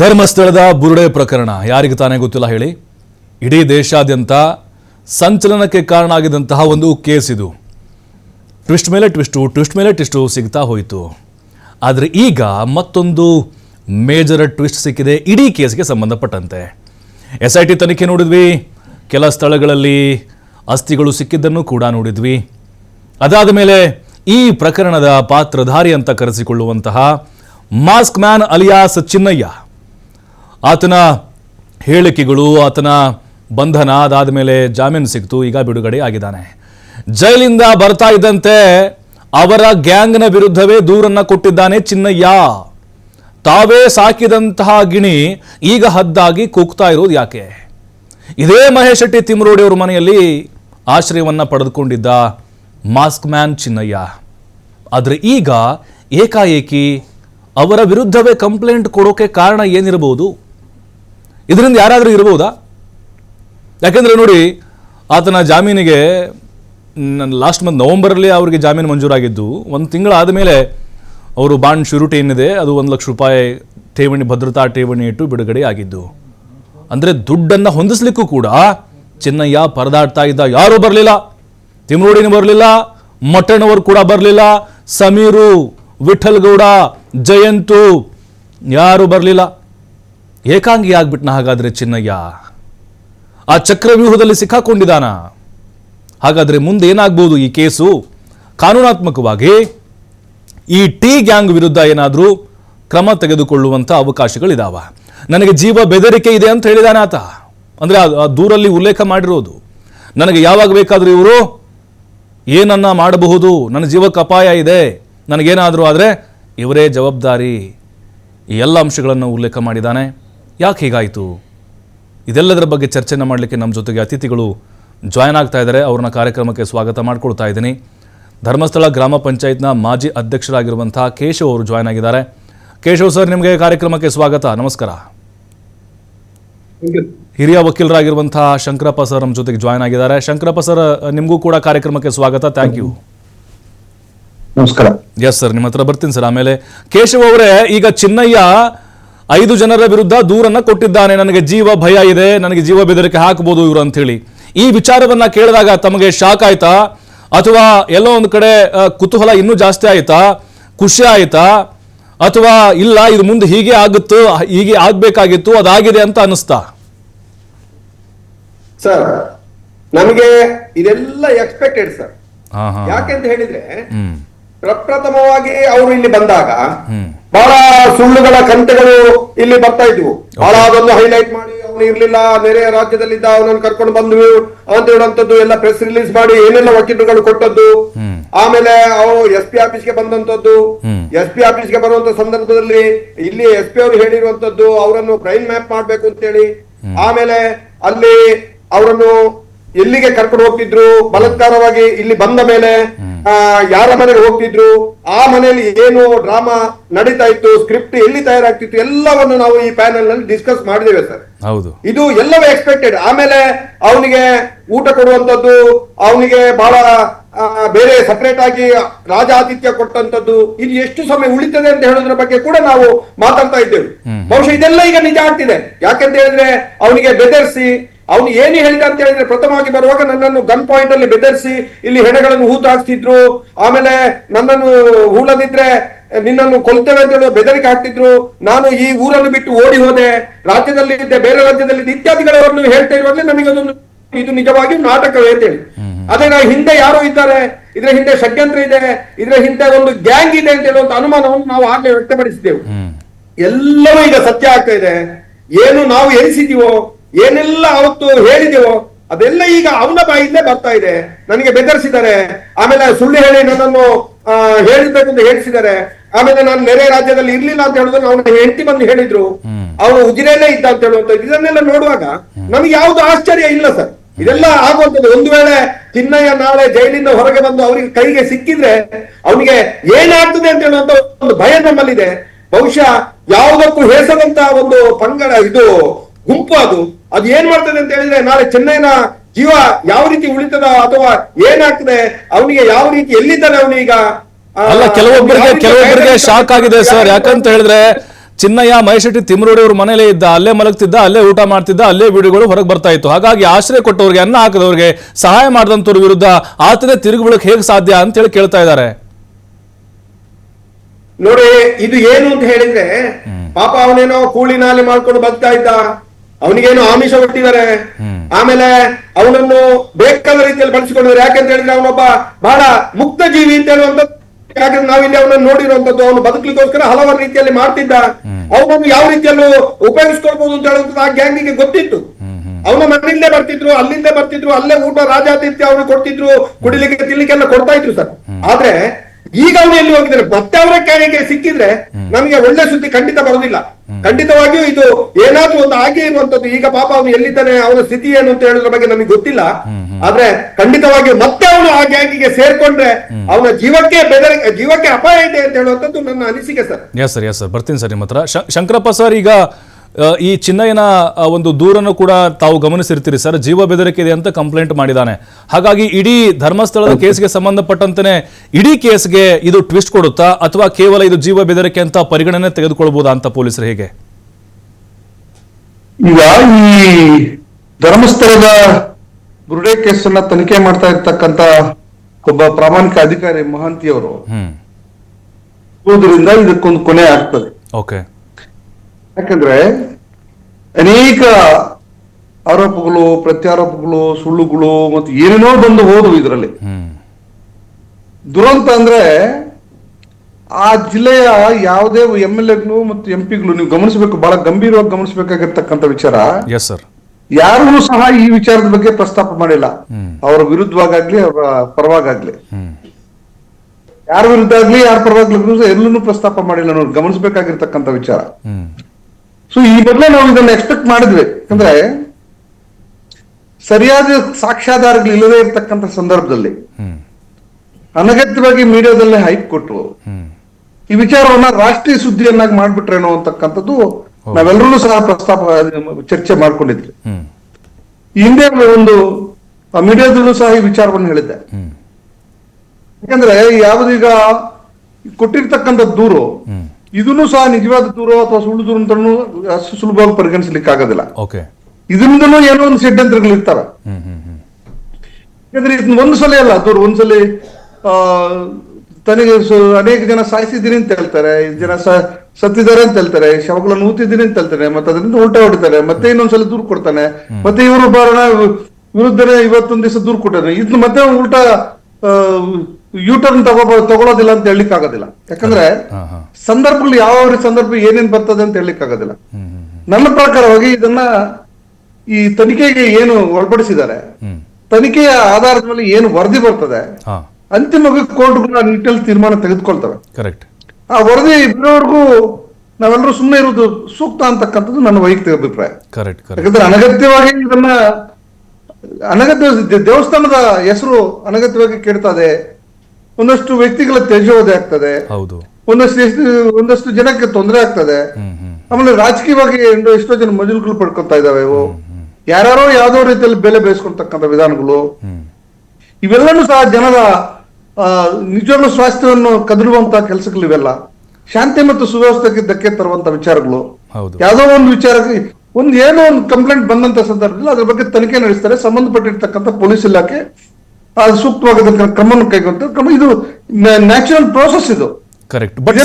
ಧರ್ಮಸ್ಥಳದ ಬುರುಡೆ ಪ್ರಕರಣ. ಯಾರಿಗೆ ತಾನೇ ಗೊತ್ತಿಲ್ಲ ಹೇಳಿ. ಇಡೀ ದೇಶಾದ್ಯಂತ ಸಂಚಲನಕ್ಕೆ ಕಾರಣ ಆಗಿದಂತಹ ಒಂದು ಕೇಸ್ ಇದು. ಟ್ವಿಸ್ಟ್ ಮೇಲೆ ಟ್ವಿಸ್ಟು, ಟ್ವಿಸ್ಟ್ ಮೇಲೆ ಟ್ವಿಸ್ಟು ಸಿಗ್ತಾ ಹೋಯಿತು. ಆದರೆ ಈಗ ಮತ್ತೊಂದು ಮೇಜರ್ ಟ್ವಿಸ್ಟ್ ಸಿಕ್ಕಿದೆ ಇಡೀ ಕೇಸ್ಗೆ ಸಂಬಂಧಪಟ್ಟಂತೆ. ಎಸ್ ಐ ಟಿ ತನಿಖೆ ನೋಡಿದ್ವಿ. ಕೆಲ ಸ್ಥಳಗಳಲ್ಲಿ ಅಸ್ಥಿಗಳು ಸಿಕ್ಕಿದ್ದನ್ನು ಕೂಡ ನೋಡಿದ್ವಿ. ಅದಾದ ಮೇಲೆ ಈ ಪ್ರಕರಣದ ಪಾತ್ರಧಾರಿ ಅಂತ ಕರೆಸಿಕೊಳ್ಳುವಂತಹ ಮಾಸ್ಕ್ ಮ್ಯಾನ್ ಅಲಿಯಾಸ್ ಚಿನ್ನಯ್ಯ ಆತನ ಹೇಳಿಕೆಗಳು, ಆತನ ಬಂಧನ ಅದಾದ ಮೇಲೆ ಜಾಮೀನು ಸಿಕ್ತು. ಈಗ ಬಿಡುಗಡೆ ಆಗಿದ್ದಾನೆ. ಜೈಲಿಂದ ಬರ್ತಾ ಇದ್ದಂತೆ ಅವರ ಗ್ಯಾಂಗ್ನ ವಿರುದ್ಧವೇ ದೂರನ್ನ ಕೊಟ್ಟಿದ್ದಾನೆ ಚಿನ್ನಯ್ಯ. ತಾವೇ ಸಾಕಿದಂತಹ ಗಿಣಿ ಈಗ ಹದ್ದಾಗಿ ಕೂಗ್ತಾ ಇರೋದು ಯಾಕೆ? ಇದೇ ಮಹೇಶ್ ಶೆಟ್ಟಿ ತಿಮ್ರೋಡಿ ಅವರ ಮನೆಯಲ್ಲಿ ಆಶ್ರಯವನ್ನು ಪಡೆದುಕೊಂಡಿದ್ದ ಮಾಸ್ಕ್ ಮ್ಯಾನ್ ಚಿನ್ನಯ್ಯ. ಆದರೆ ಈಗ ಏಕಾಏಕಿ ಅವರ ವಿರುದ್ಧವೇ ಕಂಪ್ಲೇಂಟ್ ಕೊಡೋಕೆ ಕಾರಣ ಏನಿರಬಹುದು? ಇದರಿಂದ ಯಾರಾದರೂ ಇರಬಹುದಾ ಯಾಕೆಂದರೆ ನೋಡಿ, ಆತನ ಜಾಮೀನಿಗೆ ನನ್ನ ಲಾಸ್ಟ್ ಮಂತ್ ನವೆಂಬರಲ್ಲಿ ಅವರಿಗೆ ಜಾಮೀನು ಮಂಜೂರಾಗಿದ್ದು, ಒಂದು ತಿಂಗಳಾದ ಮೇಲೆ ಅವರು ಬಾಂಡ್ ಶುರುಟಿ ಏನಿದೆ, ಅದು ಒಂದು ಲಕ್ಷ ರೂಪಾಯಿ ಠೇವಣಿ, ಭದ್ರತಾ ಠೇವಣಿ ಇಟ್ಟು ಬಿಡುಗಡೆ ಆಗಿದ್ದು. ಅಂದರೆ ದುಡ್ಡನ್ನು ಹೊಂದಿಸ್ಲಿಕ್ಕೂ ಕೂಡ ಚೆನ್ನಯ್ಯ ಪರದಾಡ್ತಾ ಇದ್ದ ಯಾರೂ ಬರಲಿಲ್ಲ. ತಿಮ್ರೋಡಿನ ಬರಲಿಲ್ಲ, ಮಟ್ಟಣ್ಣವರು ಕೂಡ ಬರಲಿಲ್ಲ, ಸಮೀರು, ವಿಠಲ್ಗೌಡ, ಜಯಂತು ಯಾರೂ ಬರಲಿಲ್ಲ. ಏಕಾಂಗಿ ಆಗ್ಬಿಟ್ನ ಹಾಗಾದ್ರೆ ಚಿನ್ನಯ್ಯ? ಆ ಚಕ್ರವ್ಯೂಹದಲ್ಲಿ ಸಿಕ್ಕಾಕೊಂಡಿದ್ದಾನ? ಹಾಗಾದ್ರೆ ಮುಂದೆ ಏನಾಗ್ಬೋದು ಈ ಕೇಸು? ಕಾನೂನಾತ್ಮಕವಾಗಿ ಈ ಟಿ ಗ್ಯಾಂಗ್ ವಿರುದ್ಧ ಏನಾದರೂ ಕ್ರಮ ತೆಗೆದುಕೊಳ್ಳುವಂಥ ಅವಕಾಶಗಳಿದಾವ. ನನಗೆ ಜೀವ ಬೆದರಿಕೆ ಇದೆ ಅಂತ ಹೇಳಿದಾನೆ ಆತ. ಅಂದರೆ ಆ ದೂರಲ್ಲಿ ಉಲ್ಲೇಖ ಮಾಡಿರೋದು. ನನಗೆ ಯಾವಾಗ ಬೇಕಾದರೂ ಇವರು ಏನನ್ನ ಮಾಡಬಹುದು? ನನ್ನ ಜೀವಕ್ಕೆ ಅಪಾಯ ಇದೆ. ನನಗೇನಾದರೂ ಆದರೆ ಇವರೇ ಜವಾಬ್ದಾರಿ. ಈ ಎಲ್ಲ ಅಂಶಗಳನ್ನು ಉಲ್ಲೇಖ ಮಾಡಿದ್ದಾನೆ ಯಾಕೆ ಹೀಗಾಯಿತು? ಇದೆಲ್ಲದರ ಬಗ್ಗೆ ಚರ್ಚೆನ ಮಾಡಲಿಕ್ಕೆ ನಮ್ಮ ಜೊತೆಗೆ ಅತಿಥಿಗಳು ಜಾಯ್ನ್ ಆಗ್ತಾ ಇದ್ದಾರೆ. ಅವ್ರನ್ನ ಕಾರ್ಯಕ್ರಮಕ್ಕೆ ಸ್ವಾಗತ ಮಾಡ್ಕೊಳ್ತಾ ಇದ್ದೀನಿ. ಧರ್ಮಸ್ಥಳ ಗ್ರಾಮ ಪಂಚಾಯತ್ನ ಮಾಜಿ ಅಧ್ಯಕ್ಷರಾಗಿರುವಂತಹ ಕೇಶವ್ ಅವರು ಜಾಯ್ನ್ ಆಗಿದ್ದಾರೆ. ಕೇಶವ್ ಸರ್ ನಿಮಗೆ ಕಾರ್ಯಕ್ರಮಕ್ಕೆ ಸ್ವಾಗತ. ನಮಸ್ಕಾರ. ಹಿರಿಯ ವಕೀಲರಾಗಿರುವಂತಹ ಶಂಕರಪ್ಪ ಸರ್ ನಮ್ಮ ಜೊತೆಗೆ ಜಾಯ್ನ್ ಆಗಿದ್ದಾರೆ. ಶಂಕರಪ್ಪ ಸರ್ ನಿಮಗೂ ಕೂಡ ಕಾರ್ಯಕ್ರಮಕ್ಕೆ ಸ್ವಾಗತ. ಥ್ಯಾಂಕ್ ಯು ನಮಸ್ಕಾರ. ಎಸ್ ಸರ್ ನಿಮ್ಮ ಹತ್ರ ಬರ್ತೀನಿ ಸರ್ ಆಮೇಲೆ ಕೇಶವ್ ಅವರೇ ಈಗ ಚಿನ್ನಯ್ಯ ಐದು ಜನರ ವಿರುದ್ಧ ದೂರನ್ನ ಕೊಟ್ಟಿದ್ದಾನೆ. ನನಗೆ ಜೀವ ಭಯ ಇದೆ. ನನಗೆ ಜೀವ ಬೆದರಿಕೆ ಹಾಕಬಹುದು ಇವರು ಅಂತ ಹೇಳಿ ಈ ವಿಚಾರವನ್ನ ಕೇಳಿದಾಗ ತಮಗೆ ಶಾಕ್ ಆಯ್ತಾ? ಅಥವಾ ಎಲ್ಲೋ ಒಂದು ಕಡೆ ಕುತೂಹಲ ಇನ್ನೂ ಜಾಸ್ತಿ ಆಯ್ತಾ? ಖುಷಿ ಆಯ್ತಾ? ಅಥವಾ ಇಲ್ಲ ಇದು ಮುಂದೆ ಹೀಗೆ ಆಗುತ್ತೋ ಹೀಗೆ ಆಗ್ಬೇಕಾಗಿತ್ತು ಅದಾಗಿದೆ ಅಂತ ಅನಿಸ್ತಾ ಸರ್ ನಮಗೆ ಇದೆಲ್ಲ ಎಕ್ಸ್ಪೆಕ್ಟೆಡ್ ಸರ್. ಯಾಕೆಂತ ಹೇಳಿದ್ರೆ ಪ್ರಪ್ರಥಮವಾಗಿ ಅವರು ಇಲ್ಲಿ ಬಂದಾಗ. ಬಹಳ ಸುಳ್ಳುಗಳ ಕಂತೆಗಳು ಇಲ್ಲಿ ಬರ್ತಾ ಇದ್ವು. ಬಹಳ ಅದೊಂದು ಹೈಲೈಟ್ ಮಾಡಿ ಅವನು ಇರ್ಲಿಲ್ಲ ನೆರೆಯ ರಾಜ್ಯದಲ್ಲಿದ್ದ ಅವನನ್ನು ಕರ್ಕೊಂಡು ಬಂದ್ವಿ. ಅಂತ ಹೇಳುವಂತದ್ದು ಎಲ್ಲ ಪ್ರೆಸ್ ರಿಲೀಸ್ ಮಾಡಿ ಏನೆಲ್ಲ ವಕೀಲರುಗಳು ಕೊಟ್ಟದ್ದು. ಆಮೇಲೆ ಅವರು ಎಸ್ ಪಿ ಆಫೀಸ್ಗೆ ಬಂದಂತದ್ದು. ಎಸ್ ಪಿ ಆಫೀಸ್ಗೆ ಬರುವಂತ ಸಂದರ್ಭದಲ್ಲಿ ಇಲ್ಲಿ ಎಸ್ ಪಿ ಅವರು ಹೇಳಿರುವಂತದ್ದು ಅವರನ್ನು ಬ್ರೈನ್ ಮ್ಯಾಪ್ ಮಾಡ್ಬೇಕು ಅಂತೇಳಿ. ಆಮೇಲೆ ಅಲ್ಲಿ ಅವರನ್ನು ಎಲ್ಲಿಗೆ ಕರ್ಕೊಂಡು ಹೋಗ್ತಿದ್ರು? ಬಲತ್ಕಾರವಾಗಿ ಇಲ್ಲಿ ಬಂದ ಮೇಲೆ ಆ, ಯಾರ ಮನೆಗೆ ಹೋಗ್ತಿದ್ರು? ಆ ಮನೆಯಲ್ಲಿ ಏನು ಡ್ರಾಮಾ ನಡೀತಾ ಇತ್ತು? ಸ್ಕ್ರಿಪ್ಟ್ ಎಲ್ಲಿ ತಯಾರಾಗ್ತಿತ್ತು? ಎಲ್ಲವನ್ನು ನಾವು ಈ ಪ್ಯಾನೆಲ್ನಲ್ಲಿ ಡಿಸ್ಕಸ್ ಮಾಡಿದ್ದೇವೆ ಸರ್. ಹೌದು. ಇದು ಎಲ್ಲವೇ ಎಕ್ಸ್ಪೆಕ್ಟೆಡ್ ಆಮೇಲೆ ಅವನಿಗೆ ಊಟ ಕೊಡುವಂತದ್ದು ಅವನಿಗೆ ಬಹಳ ಬೇರೆ ಸಪರೇಟ್ ಆಗಿ ರಾಜ ಆದಿತ್ಯ ಕೊಟ್ಟಂತದ್ದು ಇದು ಎಷ್ಟು ಸಮಯ ಉಳಿತದೆ ಅಂತ ಹೇಳೋದ್ರ ಬಗ್ಗೆ ಕೂಡ ನಾವು ಮಾತಾಡ್ತಾ ಇದ್ದೇವೆ. ಬಹುಶಃ ಇದೆಲ್ಲ ಈಗ ನಿಜ ಆಗ್ತಿದೆ. ಯಾಕಂತ ಹೇಳಿದ್ರೆ ಅವನಿಗೆ ಬೆದರಿಸಿ ಅವನು ಏನು ಹೇಳಿದ ಅಂತ ಹೇಳಿದ್ರೆ ಪ್ರಥಮವಾಗಿ ಬರುವಾಗ ನನ್ನನ್ನು ಗನ್ ಪಾಯಿಂಟ್ ಅಲ್ಲಿ ಬೆದರಿಸಿ ಇಲ್ಲಿ ಹೆಣಗಳನ್ನು ಹೂತು ಹಾಕ್ತಿದ್ರು. ಆಮೇಲೆ ನನ್ನನ್ನು ಹೂಳದಿದ್ರೆ ನಿನ್ನನ್ನು ಕೊಲ್ತೇವೆ ಅಂತ ಹೇಳುವ ಬೆದರಿಕೆ ಹಾಕ್ತಿದ್ರು. ನಾನು ಈ ಊರನ್ನು ಬಿಟ್ಟು ಓಡಿ ಹೋದೆ. ರಾಜ್ಯದಲ್ಲಿ ಇದ್ದೆ ಬೇರೆ ರಾಜ್ಯದಲ್ಲಿ ಇದ್ದೆ ಇತ್ಯಾದಿಗಳವರನ್ನು ಹೇಳ್ತಾ ಇರುವಾಗಲೇ ನಮಗೆ ಅದೊಂದು ಇದು ನಿಜವಾಗಿ ನಾಟಕವೇ ಅಂತೇಳಿ ಅದೇ ನಾವು ಹಿಂದೆ ಯಾರು ಇದ್ದಾರೆ ಇದರ ಹಿಂದೆ ಷಡ್ಯಂತ್ರ ಇದೆ ಇದರ ಹಿಂದೆ ಒಂದು ಗ್ಯಾಂಗ್ ಇದೆ ಅಂತ ಹೇಳುವಂತ ಅನುಮಾನವನ್ನು ನಾವು ಆಗ್ಲೇ ವ್ಯಕ್ತಪಡಿಸಿದ್ದೆವು. ಹ್ಮ್. ಎಲ್ಲವೂ ಈಗ ಸತ್ಯ ಆಗ್ತಾ ಇದೆ. ಏನು ನಾವು ಎನಿಸಿದೀವೋ ಏನೆಲ್ಲ ಅವತ್ತು ಹೇಳಿದೆವೋ ಅದೆಲ್ಲ ಈಗ ಅವನ ಬಾಯಿಂದಲೇ ಬರ್ತಾ ಇದೆ. ನನಗೆ ಬೆದರಿಸಿದ್ದಾರೆ. ಆಮೇಲೆ ಸುಳ್ಳು ಹೇಳಿ ನನ್ನನ್ನು ಆ, ಹೇಳಿರ್ಬೇಕು ಅಂತ ಹೇಳಿಸಿದ್ದಾರೆ. ಆಮೇಲೆ ನಾನು ನೆರೆ ರಾಜ್ಯದಲ್ಲಿ ಇರ್ಲಿಲ್ಲ ಅಂತ ಹೇಳಿದ್ರೆ ಅವನ ಹೆಂಡತಿ ಬಂದು ಹೇಳಿದ್ರು. ಅವನು ಉಜಿರೆಯಲ್ಲೇ ಇದ್ದ ಅಂತ ಹೇಳುವಂತ ಇದನ್ನೆಲ್ಲ ನೋಡುವಾಗ ನಮ್ಗೆ ಯಾವ್ದು ಆಶ್ಚರ್ಯ ಇಲ್ಲ ಸರ್. ಇದೆಲ್ಲ ಆಗುವಂತದ್ದು ಒಂದು ವೇಳೆ ಚಿನ್ನಯ್ಯ ನಾಳೆ ಜೈಲಿಂದ ಹೊರಗೆ ಬಂದು ಅವರಿಗೆ ಕೈಗೆ ಸಿಕ್ಕಿದ್ರೆ ಅವನಿಗೆ ಏನಾಗ್ತದೆ ಅಂತ ಹೇಳುವಂತ ಒಂದು ಭಯ ನಮ್ಮಲ್ಲಿದೆ. ಬಹುಶಃ ಯಾವುದಕ್ಕೂ ಹೆಸರಂತ ಒಂದು ಪಂಗಡ ಇದು ಗುಂಪು ಅದು. ಅದು ಏನ್ ಮಾಡ್ತದೆ ಅಂತ ಹೇಳಿದ್ರೆ ನಾಳೆ ಚೆನ್ನೈನ ಜೀವ ಯಾವ ರೀತಿ ಉಳಿತದ ಅಥವಾ ಏನಾಗ್ತದೆ ಅವನಿಗೆ ಯಾವ ರೀತಿ ಎಲ್ಲಿದ್ದಾನೆ ಅವನೀಗ ಅಲ್ಲ ಕೆಲವೊಬ್ಬರಿಗೆ ಕೆಲವೊಬ್ಬರಿಗೆ ಶಾಕ್ ಆಗಿದೆ ಸರ್ ಯಾಕಂತ ಹೇಳಿದ್ರೆ ಚಿನ್ನಯ್ಯ ಮಹೇಶೆಟ್ಟಿ ತಿಮ್ರೋಡಿ ಅವ್ರ ಮನೇಲೇ ಇದ್ದ ಅಲ್ಲೇ ಮಲಗ್ತಿದ್ದ ಅಲ್ಲೇ ಊಟ ಮಾಡ್ತಿದ್ದ ಅಲ್ಲೇ ವಿಡಿಯೋಗಳು ಹೊರಗೆ ಬರ್ತಾ ಇತ್ತು. ಹಾಗಾಗಿ ಆಶ್ರಯ ಕೊಟ್ಟವ್ರಿಗೆ ಅನ್ನ ಹಾಕದವ್ರಿಗೆ ಸಹಾಯ ಮಾಡಿದಂಥವ್ರ ವಿರುದ್ಧ ಆತನೇ ತಿರುಗಿಬಿಡಕ್ಕೆ ಹೇಗೆ ಸಾಧ್ಯ ಅಂತ ಹೇಳಿ ಕೇಳ್ತಾ ಇದ್ದಾರೆ. ನೋಡಿ ಇದು ಏನು ಅಂತ ಹೇಳಿದ್ರೆ ಪಾಪ ಅವನೇನೋ ಕೂಲಿ ನಾಲಿ ಮಾಡ್ಕೊಂಡು ಬದುಕ್ತಾ ಇದ್ದ. ಅವನಿಗೇನೋ ಆಮಿಷ ಕೊಟ್ಟಿದ್ದಾರೆ? ಆಮೇಲೆ ಅವನನ್ನು ಬೇಕಾದ ರೀತಿಯಲ್ಲಿ ಬಳಸಿಕೊಂಡಿದ್ದಾರೆ ಯಾಕೆಂತ ಹೇಳಿದ್ರೆ ಅವನೊಬ್ಬ ಬಹಳ ಮುಕ್ತ ಜೀವಿ ಅಂತ ಹೇಳುವಂತ ಯಾಕಂದ್ರೆ ನಾವಿಲ್ಲಿ ಅವನನ್ನು ನೋಡಿರುವಂತದ್ದು ಅವನು ಬದುಕಲಿಕ್ಕೋಸ್ಕರ ಹಲವಾರು ರೀತಿಯಲ್ಲಿ ಮಾಡ್ತಿದ್ದ. ಅವನನ್ನು ಯಾವ ರೀತಿಯಲ್ಲೂ ಉಪಯೋಗಿಸ್ಕೊಳ್ಬಹುದು ಅಂತ ಹೇಳುವಂತದ್ದು ಆ ಗ್ಯಾಂಗಿಗೆ ಗೊತ್ತಿತ್ತು. ಅವನ ಮನೆಯಿಂದಲೇ ಬರ್ತಿದ್ರು ಅಲ್ಲಿಂದ ಬರ್ತಿದ್ರು ಅಲ್ಲೇ ಊಟ ರಾಜಾತಿಥ್ಯ ಅವ್ರಿಗೆ ಕೊಡ್ತಿದ್ರು ಕುಡಿಲಿಕ್ಕೆ ತಿನ್ಲಿಕ್ಕೆಲ್ಲ ಕೊಡ್ತಾ ಇದ್ರು ಸರ್. ಆದ್ರೆ ಈಗ ಅವನು ಎಲ್ಲಿ ಹೋಗಿದ್ದಾರೆ? ಮತ್ತೆ ಅವರ ಕ್ಯಾರಿಗೆ ಸಿಕ್ಕಿದ್ರೆ ನಮಗೆ ಒಳ್ಳೆ ಸುದ್ದಿ ಖಂಡಿತ ಬರುದಿಲ್ಲ. ಖಂಡಿತವಾಗಿಯೂ ಇದು ಏನಾದ್ರೂ ಒಂದು ಆಗೇ ಇರುವಂತದ್ದು ಈಗ ಪಾಪ ಅವನು ಎಲ್ಲಿದ್ದಾನೆ ಅವನ ಸ್ಥಿತಿ ಏನು ಅಂತ ಹೇಳೋದ್ರ ಬಗ್ಗೆ ನಮಗೆ ಗೊತ್ತಿಲ್ಲ. ಆದ್ರೆ ಖಂಡಿತವಾಗಿಯೂ ಮತ್ತೆ ಅವನು ಆ ಗ್ಯಾಂಗಿಗೆ ಸೇರ್ಕೊಂಡ್ರೆ ಅವನ ಜೀವಕ್ಕೆ ಬೆದರ ಜೀವಕ್ಕೆ ಅಪಾಯ ಇದೆ ಅಂತ ಹೇಳುವಂತದ್ದು ನನ್ನ ಅನಿಸಿಕೆ sir. Yes sir yes sir ಬರ್ತೀನಿ ಸರ್ ನಿಮ್ಮ ಹತ್ರ. ಶಂಕರಪ್ಪ ಸರ್ ಈಗ ಈ ಚಿನ್ನಯ್ಯನ ಒಂದು ದೂರನ್ನು ಕೂಡ ತಾವು ಗಮನಿಸಿರ್ತೀರಿ. ಸರ್ ಜೀವ ಬೆದರಿಕೆ ಇದೆ ಅಂತ ಕಂಪ್ಲೇಂಟ್ ಮಾಡಿದ್ದಾನೆ. ಹಾಗಾಗಿ ಇಡೀ ಧರ್ಮಸ್ಥಳದ ಕೇಸ್ಗೆ ಸಂಬಂಧಪಟ್ಟಂತೆ ಇಡೀ ಕೇಸ್ಗೆ ಇದು ಟ್ವಿಸ್ಟ್ ಕೊಡುತ್ತಾ ಅಥವಾ ಕೇವಲ ಇದು ಜೀವ ಬೆದರಿಕೆ ಅಂತ ಪರಿಗಣನೆ ತೆಗೆದುಕೊಳ್ಬಹುದಾ ಅಂತ ಪೊಲೀಸರು ಹೇಗೆ? ಈಗ ಈ ಧರ್ಮಸ್ಥಳದ ಬುರುಡೆ ಕೇಸನ್ನ ತನಿಖೆ ಮಾಡ್ತಾ ಇರ್ತಕ್ಕಂತ ಒಬ್ಬ ಪ್ರಾಮಾಣಿಕ ಅಧಿಕಾರಿ ಮಹಾಂತಿಯವರು ಇದಕ್ಕೊಂದು ಕೊನೆ ಆಗ್ತದೆ. ಓಕೆ ಯಾಕಂದ್ರೆ ಅನೇಕ ಆರೋಪಗಳು ಪ್ರತ್ಯಾರೋಪಗಳು ಸುಳ್ಳುಗಳು ಮತ್ತು ಏನೇನೋ ಬಂದು ಹೋದವು ಇದರಲ್ಲಿ. ದುರಂತ ಅಂದ್ರೆ ಆ ಜಿಲ್ಲೆಯ ಯಾವುದೇ ಎಂ ಎಲ್ ಎಗಳು ಮತ್ತು ಎಂ ಪಿಗಳು ನೀವು ಗಮನಿಸಬೇಕು ಬಹಳ ಗಂಭೀರವಾಗಿ ಗಮನಿಸಬೇಕಾಗಿರ್ತಕ್ಕಂಥ ವಿಚಾರ. ಎಸ್ ಸರ್ ಯಾರೂ ಸಹ ಈ ವಿಚಾರದ ಬಗ್ಗೆ ಪ್ರಸ್ತಾಪ ಮಾಡಿಲ್ಲ. ಅವರ ವಿರುದ್ಧವಾಗ್ಲಿ ಅವರ ಪರವಾಗ್ಲಿ ಹ್ಮ್. ಯಾರ ವಿರುದ್ಧ ಆಗ್ಲಿ ಯಾರ ಪರವಾಗ್ಲಿ ಎಲ್ಲೂ ಪ್ರಸ್ತಾಪ ಮಾಡಿಲ್ಲ ನೋಡಿ ಗಮನಿಸಬೇಕಾಗಿರ್ತಕ್ಕಂಥ ವಿಚಾರ. ಸೊ ಈ ಮೊದಲೇ ನಾವು ಇದನ್ನ ಎಕ್ಸ್ಪೆಕ್ಟ್ ಮಾಡಿದ್ವಿ. ಅಂದ್ರೆ ಸರಿಯಾದ ಸಾಕ್ಷ್ಯಾಧಾರಗಳು ಇಲ್ಲದೆ ಇರತಕ್ಕಂತ ಸಂದರ್ಭದಲ್ಲಿ ಅನಗತ್ಯವಾಗಿ ಮೀಡಿಯಾದಲ್ಲಿ ಹೈಪ್ ಕೊಟ್ಟು ಈ ವಿಚಾರವನ್ನ ರಾಷ್ಟ್ರೀಯ ಸುದ್ದಿಯನ್ನಾಗಿ ಮಾಡ್ಬಿಟ್ರೇನೋ ಅಂತಕ್ಕಂಥದ್ದು ನಾವೆಲ್ಲರೂ ಸಹ ಪ್ರಸ್ತಾಪ ಚರ್ಚೆ ಮಾಡ್ಕೊಂಡಿದ್ವಿ. ಈ ಹಿಂದೆ ಒಂದು ಮೀಡಿಯಾದಲ್ಲೂ ಸಹ ಈ ವಿಚಾರವನ್ನು ಹೇಳಿದ್ದೆ. ಯಾಕಂದ್ರೆ ಯಾವುದೀಗ ಕೊಟ್ಟಿರ್ತಕ್ಕಂಥ ದೂರು ಇದನ್ನು ಸಹ ನಿಜವಾದ ದೂರು ಅಥವಾ ಸುಳ್ಳು ದೂರು ಅಂತಾನು ಅಷ್ಟು ಸುಲಭವಾಗಿ ಪರಿಗಣಿಸಲಿಕ್ಕೆ ಆಗೋದಿಲ್ಲ ಓಕೆ. ಇದರಿಂದನೂ ಏನೋ ಒಂದು ಷಡ್ಯಂತ್ರಗಳು ಇರ್ತಾರ ಯಾಕಂದ್ರೆ ಇದನ್ನ ಒಂದು ಸಲ ಅಲ್ಲ ದೂರು ಒಂದ್ಸಲಿ ಆ ತನಗೆ ಅನೇಕ ಜನ ಸಾಯಿಸಿದ್ದೀನಿ ಅಂತ ಹೇಳ್ತಾರೆ ಜನ ಸತ್ತಿದ್ದಾರೆ ಅಂತ ಹೇಳ್ತಾರೆ ಶವಗಳನ್ನು ಊತಿದ್ದೀನಿ ಅಂತ ಹೇಳ್ತಾರೆ ಮತ್ತೆ ಅದರಿಂದ ಉಲ್ಟಾ ಹೊಡಿತಾರೆ ಮತ್ತೆ ಇನ್ನೊಂದ್ಸಲ ದೂರು ಕೊಡ್ತಾನೆ ಮತ್ತೆ ಇವರು ಬಾರಣ ವಿರುದ್ಧನೇ ಇವತ್ತೊಂದು ದಿವಸ ದೂರು ಕೊಟ್ಟಾನೆ ಇದನ್ನ ಮತ್ತೆ ಉಲ್ಟಾ ಯೂಟರ್ನ್ ತಗೋಬ ತಗೊಳೋದಿಲ್ಲ ಅಂತ ಹೇಳಲಿಕ್ಕೆ ಆಗೋದಿಲ್ಲ ಯಾಕಂದ್ರೆ ಸಂದರ್ಭಗಳು ಯಾವ ಸಂದರ್ಭ ಏನೇನ್ ಬರ್ತದೆ ಅಂತ ಹೇಳಲಿಕ್ಕೆ ಆಗೋದಿಲ್ಲ ನನ್ನ ಪ್ರಕಾರವಾಗಿ ಇದನ್ನ ಈ ತನಿಖೆಗೆ ಏನು ಒಳಪಡಿಸಿದ್ದಾರೆ. ತನಿಖೆಯ ಆಧಾರದ ಮೇಲೆ ಏನು ವರದಿ ಬರ್ತದೆ ಅಂತಿಮವಾಗಿ ಕೋರ್ಟ್ ಆ ನಿಟ್ಟಿನಲ್ಲಿ ತೀರ್ಮಾನ ತೆಗೆದುಕೊಳ್ತವೆ. ಕರೆಕ್ಟ್ ಆ ವರದಿ ಇಬ್ಬರವರೆಗೂ ನಾವೆಲ್ಲರೂ ಸುಮ್ಮನೆ ಇರುವುದು ಸೂಕ್ತ ಅಂತಕ್ಕಂಥದ್ದು ನನ್ನ ವೈಯಕ್ತಿಕ ಅಭಿಪ್ರಾಯ. ಕರೆಕ್ಟ್ ಯಾಕಂದ್ರೆ ಅನಗತ್ಯವಾಗಿ ಇದನ್ನ ಅನಗತ್ಯ ದೇವಸ್ಥಾನದ ಹೆಸರು ಅನಗತ್ಯವಾಗಿ ಕೆಡ್ತದೆ ಒಂದಷ್ಟು ವ್ಯಕ್ತಿಗಳ ತ್ಯಜೋದೆ ಆಗ್ತದೆ. ಹೌದು. ಒಂದಷ್ಟು ಒಂದಷ್ಟು ಜನಕ್ಕೆ ತೊಂದರೆ ಆಗ್ತದೆ. ಆಮೇಲೆ ರಾಜಕೀಯವಾಗಿ ಎಷ್ಟೋ- ಜನ ಮಜಲುಗಳು ಪಡ್ಕೊತಾ ಇದಾವೆ ಇವು. ಯಾರ್ಯಾರೋ ಯಾವ್ದೋ ರೀತಿಯಲ್ಲಿ ಬೆಲೆ ಬೇಯಿಸ್ಕೊಳ್ತಕ್ಕಂಥ ವಿಧಾನಗಳು. ಇವೆಲ್ಲನೂ ಸಹ ಜನರ ನಿಜವಾಗ್ಲೂ ಸ್ವಾಸ್ಥ್ಯವನ್ನು ಕದಿರುವಂತಹ ಕೆಲಸಗಳು ಇವೆಲ್ಲ. ಶಾಂತಿ ಮತ್ತು ಸುವ್ಯವಸ್ಥೆಗೆ ಧಕ್ಕೆ ತರುವಂತ ವಿಚಾರಗಳು. ಯಾವ್ದೋ ಒಂದು ವಿಚಾರ ಒಂದ್ ಏನೋ ಒಂದು ಕಂಪ್ಲೇಂಟ್ ಬಂದಂತ ಸಂದರ್ಭದಲ್ಲಿ ಅದ್ರ ಬಗ್ಗೆ ತನಿಖೆ ನಡೆಸ್ತಾರೆ. ಸಂಬಂಧಪಟ್ಟಿರ್ತಕ್ಕಂಥ ಪೊಲೀಸ್ ಇಲಾಖೆ ಅದು ಸೂಕ್ತವಾದ ಕ್ರಮವನ್ನು ಕೈಗೊಂಡು ಕ್ರಮ ಇದು ನ್ಯಾಚುರಲ್ ಪ್ರೋಸೆಸ್ ಇದು. Correct but